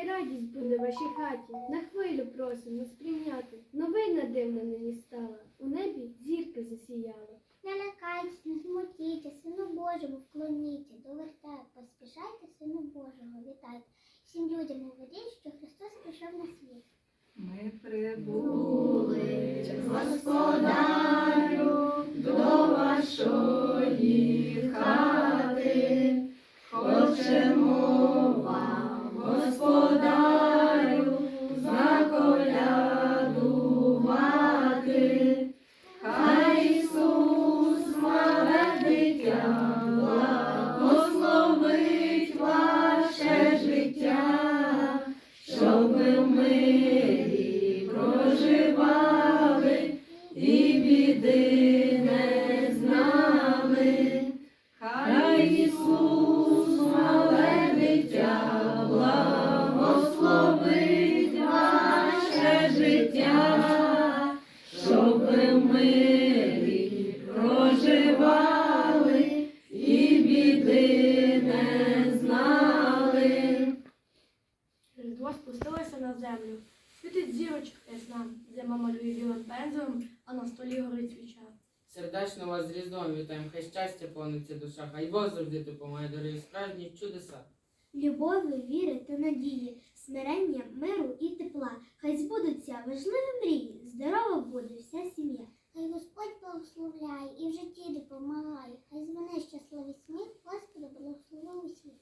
Хай радість буде в вашій хаті, на хвилю просимо сприйняти. Новина дивна нині стала, у небі зірка засіяла. Не лякайтесь, не смутіться, Сину Божому вклоніться, до вертеп, поспішайте, Сину Божого, вітайте. Всім людям говоріть, що Христос прийшов на світ. Ми прибули, Господарю, до вашої хати, хочемо біди не знали. Різдво спустилося на землю. Світить зірочка ясна, зима малює білим пензлем, а на столі горить свіча. Сердечно вас з Різдвом вітаємо, хай щастя повниться душа, хай Бог завжди допомагає дорогі справжні чудеса. Любові, віри та надії, смирення, миру і тепла. Хай збудуться важливі мрії, здорова буде вся сім'я. Хай Господь благословляє і в житті допомагає. Хай звони щасливий сміх, Господу благословив усіх.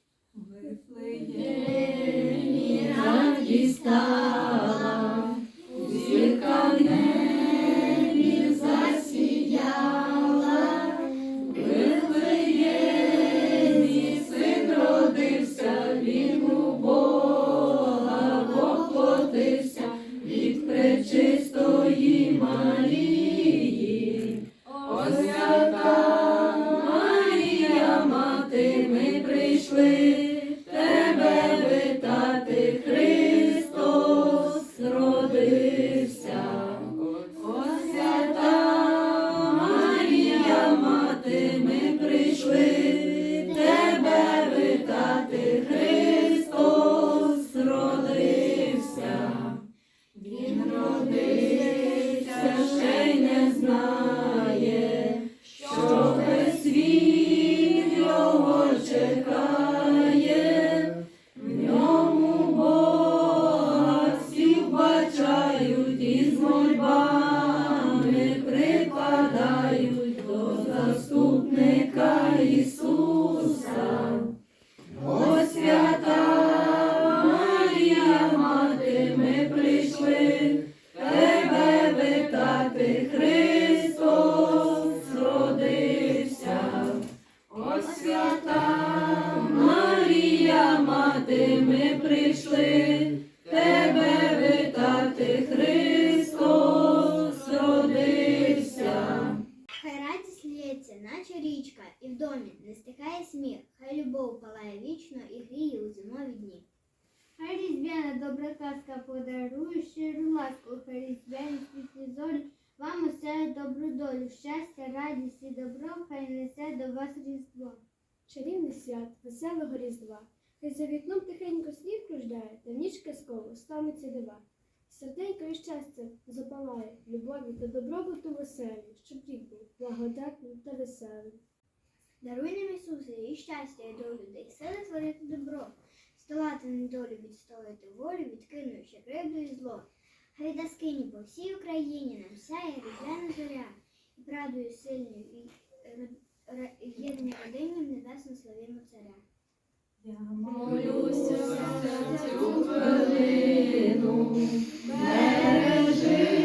Вифлеємі радість стала, зірка в небі син родився, він у Бога воплотився від пречистої Марії. О, свята мати, ми прийшли мати, ми Мати, ми прийшли тебе витати, Христос родився. Хай радість лється, наче річка, і в домі не стихає сміх. Хай любов палає вічно і гріє у зимові дні. Хай різдвяна добра казка подарує щиру ласку, хай різдвяні світлі зорі вам усе добру долю, щастя, радість і добро, хай несе до вас різдво. Чарівний свят, веселого різдва. Хай за вікном тихенько сніг кружляє, та в ніч казково станеться дива. Серденько і щастя запалає, любові та добробуту веселі, щоб рік був благодатним та веселим. Даруй нам Ісусе і щастя, і долю, та й сили творити добро, столати недолю, відстояти волю, відкинувши кривду і зло. Хай доскині по всій Україні нам сяє різдвяна зоря, і правдою сильною і ро- ро- єднання родинням небесно славімо царя. Я Молюся в цю хвилину, бережи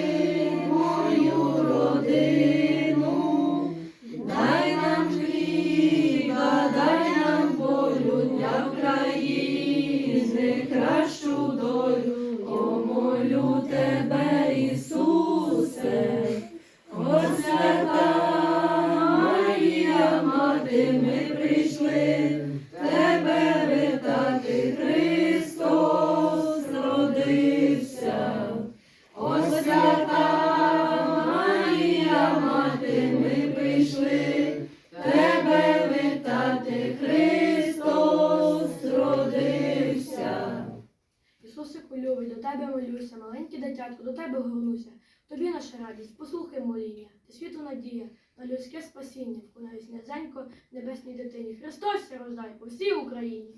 маленьке дитятко, до тебе горнуся. Тобі наша радість, послухай моління, ти світло надія на людське спасіння, вкунаюсь низенько небесній дитині. Христос рождай по всій Україні.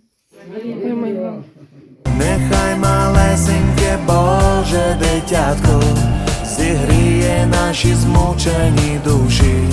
Нехай малесеньке Боже дитятко зігріє наші змучені душі,